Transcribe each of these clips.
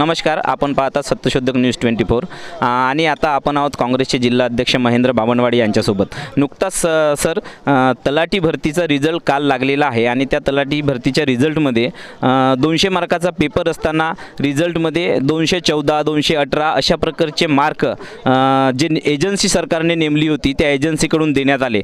नमस्कार आपण पाहता सत्यशोधक न्यूज ट्वेंटी फोर. आणि आता आपण आहोत काँग्रेसचे जिल्हा अध्यक्ष महेंद्र बावनवाडी यांच्यासोबत. नुकताच स सर तलाठी भरतीचा रिझल्ट काल लागलेला आहे आणि त्या तलाठी भरतीच्या रिझल्टमध्ये दोनशे मार्काचा पेपर असताना रिझल्टमध्ये दोनशे चौदा दोनशे अठरा अशा प्रकारचे मार्क जे एजन्सी सरकारने नेमली होती त्या एजन्सीकडून देण्यात आले.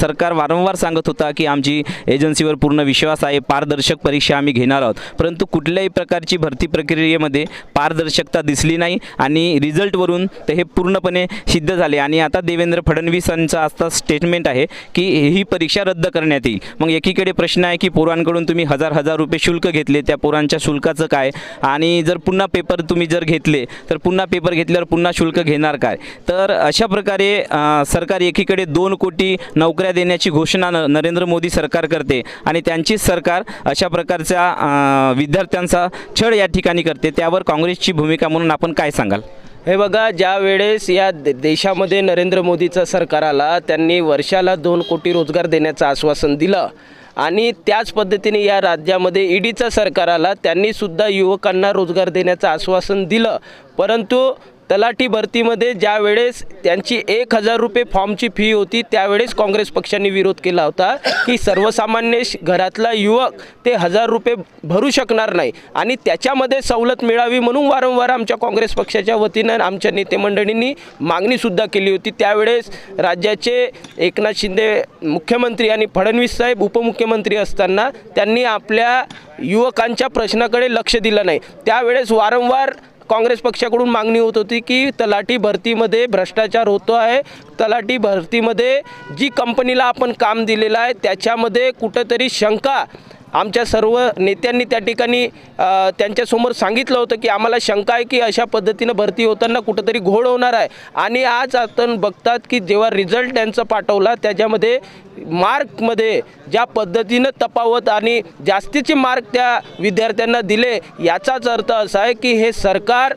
सरकार वारंवार सांगत होता की आमची एजन्सीवर पूर्ण विश्वास आहे पारदर्शक परीक्षा आम्ही घेणार आहोत. परंतु कुठल्याही प्रकारची भरती प्रक्रियेमध्ये पारदर्शकता दिसली नाही आणि रिझल्टवरून ते हे पूर्णपणे सिद्ध झाले. आणि आता देवेंद्र फडणवीसांचा आता स्टेटमेंट आहे की ही परीक्षा रद्द करण्यात येईल. मग एकीकडे प्रश्न आहे की पोरांकडून तुम्ही हजार हजार रुपये शुल्क घेतले त्या पोरांच्या शुल्काचं काय? आणि जर पुन्हा पेपर तुम्ही जर घेतले तर पुन्हा पेपर घेतल्यावर पुन्हा शुल्क घेणार काय? तर अशा प्रकारे सरकार एकीकडे दोन कोटी नोकऱ्या देण्याची घोषणा न नरेंद्र मोदी सरकार करते आणि त्यांचीच सरकार अशा प्रकारच्या विद्यार्थ्यांचा छळ या ठिकाणी करते. त्यावर काँग्रेसची भूमिका म्हणून आपण काय सांगाल? हे बघा ज्या वेळेस या दे- देशामध्ये नरेंद्र मोदीचं सरकार आला त्यांनी वर्षाला दोन कोटी रोजगार देण्याचं आश्वासन दिलं. आणि त्याच पद्धतीने या राज्यामध्ये ईडीचं सरकार आला त्यांनीसुद्धा युवकांना रोजगार देण्याचं आश्वासन दिलं. परंतु तलाठी भरतीमध्ये ज्या वेळेस त्यांची एक हजार रुपये फॉर्मची फी होती त्यावेळेस काँग्रेस पक्षाने विरोध केला होता की सर्वसामान्य घरातला युवक ते हजार रुपये भरू शकणार नाही आणि त्याच्यामध्ये सवलत मिळावी म्हणून वारंवार आमच्या काँग्रेस पक्षाच्या वतीनं आमच्या नेते मंडळींनी मागणीसुद्धा केली होती. त्यावेळेस राज्याचे एकनाथ शिंदे मुख्यमंत्री आणि फडणवीस साहेब उपमुख्यमंत्री असताना त्यांनी आपल्या युवकांच्या प्रश्नाकडे लक्ष दिलं नाही. त्यावेळेस वारंवार काँग्रेस पक्षाकडून मागणी होत होती की तलाठी भरतीमध्ये भ्रष्टाचार होतो आहे. तलाठी भरतीमध्ये जी कंपनीला आपण काम दिलेलं आहे त्याच्यामध्ये कुठंतरी शंका आमच्या सर्व नेत्यांनी त्या ठिकाणी त्यांच्यासमोर सांगितलं होतं की आम्हाला शंका आहे की अशा पद्धतीनं भरती होताना कुठंतरी घोळ होणार आहे. आणि आज आपण बघतात की जेव्हा रिझल्ट त्यांचा पाठवला त्याच्यामध्ये मार्कमध्ये ज्या पद्धतीनं तफावत आणि जास्तीचे मार्क त्या विद्यार्थ्यांना दिले याचाच अर्थ असा आहे की हे सरकार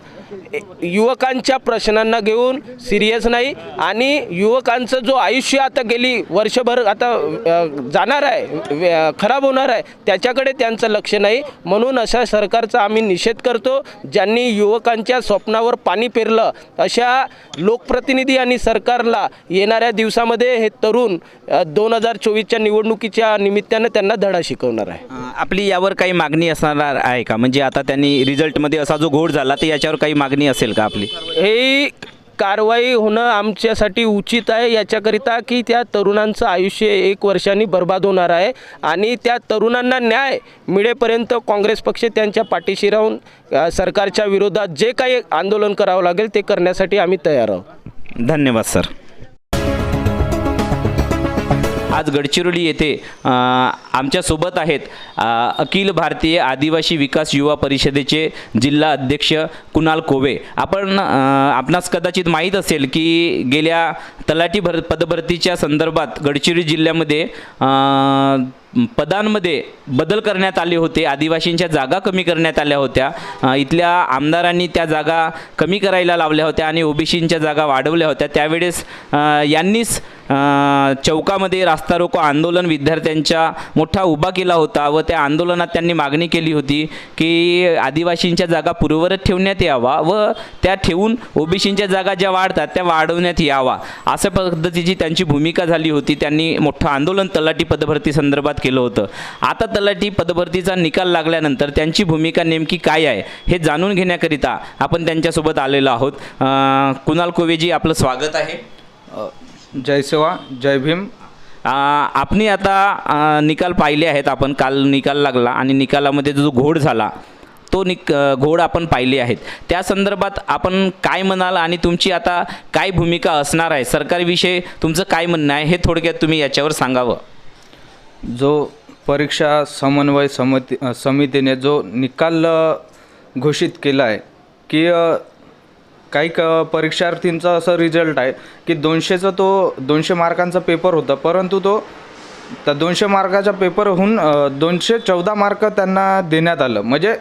युवकांच्या प्रश्नांना घेऊन सिरियस नाही आणि युवकांचं जो आयुष्य आता गेली वर्षभर आता जाणार आहे खराब होणार आहे त्याच्याकडे त्यांचं लक्ष नाही. म्हणून अशा सरकारचा आम्ही निषेध करतो ज्यांनी युवकांच्या स्वप्नावर पाणी पेरलं अशा लोकप्रतिनिधी आणि सरकारला येणाऱ्या दिवसामध्ये हे तरुण दोन हजार चोवीसच्या निवडणुकीच्या निमित्तानं त्यांना धडा शिकवणार आहे. आपली यावर काही मागणी असणार आहे का? म्हणजे आता त्यांनी रिझल्टमध्ये असा जो घोड झाला तर याच्यावर काही मागणी असेल का आपली? ही कारवाई होणं आमच्यासाठी उचित आहे. याच्याकरिता की त्या तरुणांचं आयुष्य एक वर्षांनी बर्बाद होणार आहे आणि त्या तरुणांना न्याय मिळेपर्यंत काँग्रेस पक्ष त्यांच्या पाठीशी राहून सरकारच्या विरोधात जे काही आंदोलन करावं लागेल ते करण्यासाठी आम्ही तयार आहोत. धन्यवाद सर. आज गडचिरोली येथे आमच्यासोबत आहेत अखिल भारतीय आदिवासी विकास युवा परिषदेचे जिल्हा अध्यक्ष कुणाल कोवे. आपण आपणास कदाचित माहीत असेल की गेल्या तलाठी भर पदभरतीच्या संदर्भात गडचिरोली जिल्ह्यामध्ये पदांमध्ये बदल करण्यात आले होते आदिवासींच्या जागा कमी करण्यात आल्या होत्या इथल्या आमदारांनी त्या जागा कमी करायला लावल्या होत्या आणि ओबीसींच्या जागा वाढवल्या होत्या. त्यावेळेस यांनीच चौकामध्ये रास्ता रोको आंदोलन विद्यार्थ्यांच्या मोठा उभा केला होता व त्या आंदोलनात त्यांनी मागणी केली होती की आदिवासींच्या जागा पूर्ववत ठेवण्यात यावा व त्या ठेवून ओबीसींच्या जागा ज्या वाढतात त्या वाढवण्यात यावा. अशा पद्धतीची त्यांची भूमिका झाली होती. त्यांनी मोठं आंदोलन तलाठी पदभरती संदर्भात केलं होतं. आता तलाठी पदभरतीचा निकाल लागल्यानंतर त्यांची भूमिका नेमकी काय आहे हे जाणून घेण्याकरिता आपण त्यांच्यासोबत आलेलो आहोत. कुणाल कोवेजी आपलं स्वागत आहे. जय सेवा जय भीम. आपणी आता निकाल पाहिले आहेत आपण. काल निकाल लागला आणि निकालामध्ये जो घोड झाला तो निक घोड आपण पाहिले आहेत. त्या संदर्भात आपण काय म्हणाल आणि तुमची आता काय भूमिका असणार आहे? सरकारविषयी तुमचं काय म्हणणं आहे? हे थोडक्यात तुम्ही याच्यावर सांगावं. जो परीक्षा समन्वय समिती समितीने जो निकाल घोषित केला आहे की काही क परीक्षार्थींचा असं रिझल्ट आहे की दोनशेचा तो दोनशे मार्कांचा पेपर होता. परंतु तो त्या दोनशे मार्काचा पेपरहून दोनशे चौदा मार्क त्यांना देण्यात आलं. म्हणजे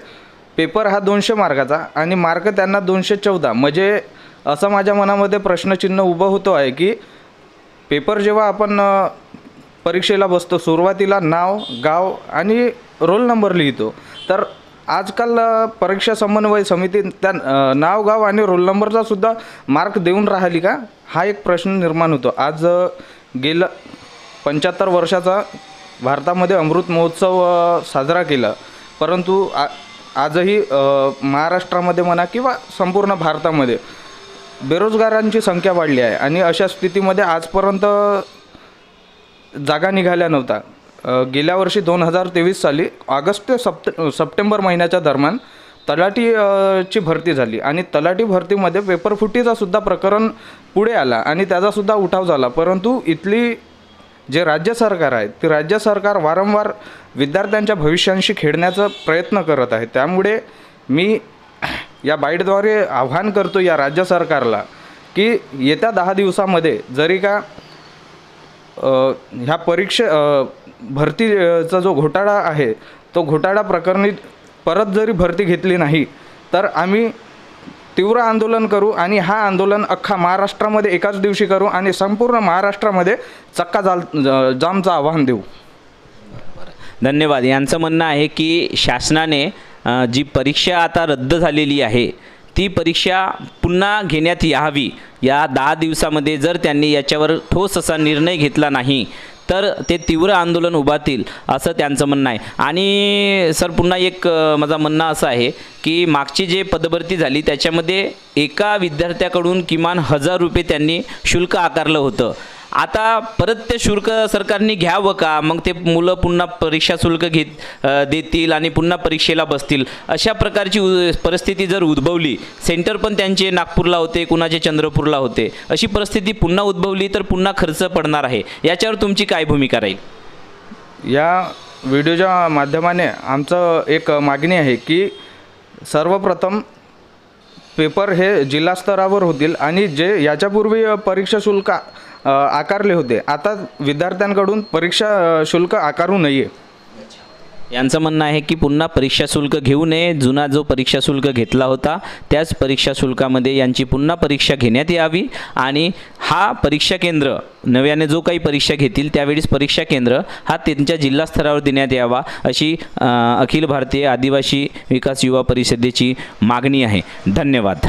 पेपर हा दोनशे मार्काचा आणि मार्क त्यांना दोनशे चौदा. म्हणजे असं माझ्या मनामध्ये प्रश्नचिन्ह उभं होतो आहे की पेपर जेव्हा आपण परीक्षेला बसतो सुरुवातीला नाव गाव आणि रोल नंबर लिहितो तर आजकाल परीक्षा समन्वय समिती त्या नाव गाव आणि रोल नंबरचा सुद्धा मार्क देऊन राहिली का? हा एक प्रश्न निर्माण होतो. आज गेलं पंच्याहत्तर वर्षाचा भारतामध्ये अमृत महोत्सव साजरा केला. परंतु आ आजही महाराष्ट्रामध्ये म्हणा किंवा संपूर्ण भारतामध्ये बेरोजगारांची संख्या वाढली आहे. आणि अशा स्थितीमध्ये आजपर्यंत जागा निघाल्या नव्हता गेल्या वर्षी दोन हजार तेवीस साली ऑगस्ट ते सप्टे सप्टेंबर महिन्याच्या दरम्यान तलाठी ची भरती झाली आणि तलाठी भरतीमध्ये पेपर सुद्धा प्रकरण पुढे आला आणि त्याचासुद्धा उठाव झाला. परंतु इथली जे राज्य सरकार आहे ते राज्य सरकार वारंवार विद्यार्थ्यांच्या भविष्यांशी खेळण्याचा प्रयत्न करत आहे. त्यामुळे मी या बाईटद्वारे आव्हान करतो या राज्य सरकारला की येत्या दहा दिवसामध्ये जरी का ह्या परीक्षे भरतीचा जो घोटाळा आहे तो घोटाळा प्रकरणी परत जरी भरती घेतली नाही तर आम्ही तीव्र आंदोलन करू आणि हा आंदोलन अख्खा महाराष्ट्रामध्ये एकाच दिवशी करू आणि संपूर्ण महाराष्ट्रामध्ये चक्का जाल जामचं आव्हान देऊ. धन्यवाद. यांचं म्हणणं आहे की शासनाने जी परीक्षा आता रद्द झालेली आहे ती परीक्षा पुन्हा घेण्यात यावी. या दहा दिवसामध्ये जर त्यांनी याच्यावर ठोस असा निर्णय घेतला नाही तर ते तीव्र आंदोलन उभारतील असं त्यांचं म्हणणं आहे. आणि सर पुन्हा एक माझा म्हणणं असं आहे की मागची जे पदभरती झाली त्याच्यामध्ये एका विद्यार्थ्याकडून किमान हजार रुपये त्यांनी शुल्क आकारलं होतं. आता परत ते शुल्क सरकारने घ्यावं का? मग ते मुलं पुन्हा परीक्षा शुल्क घेत देतील आणि पुन्हा परीक्षेला बसतील. अशा प्रकारची उ परिस्थिती जर उद्भवली सेंटर पण त्यांचे नागपूरला होते कुणाचे चंद्रपूरला होते. अशी परिस्थिती पुन्हा उद्भवली तर पुन्हा खर्च पडणार आहे. याच्यावर तुमची काय भूमिका राहील? या व्हिडिओच्या माध्यमाने आमचं एक मागणी आहे की सर्वप्रथम पेपर हे जिल्हा स्तरावर होतील आणि जे याच्यापूर्वी परीक्षा शुल्क आकारले होते. आता विद्यार्थ्यांकडून परीक्षा शुल्क आकारू नये. यांचं म्हणणं आहे की पुन्हा परीक्षा शुल्क घेऊ नये. जुना जो परीक्षा शुल्क घेतला होता त्याच परीक्षा शुल्कामध्ये यांची पुन्हा परीक्षा घेण्यात यावी. आणि हा परीक्षा केंद्र नव्याने जो काही परीक्षा घेतील त्यावेळेस परीक्षा केंद्र हा त्यांच्या जिल्हा स्तरावर देण्यात यावा अशी अखिल भारतीय आदिवासी विकास युवा परिषदेची मागणी आहे. धन्यवाद.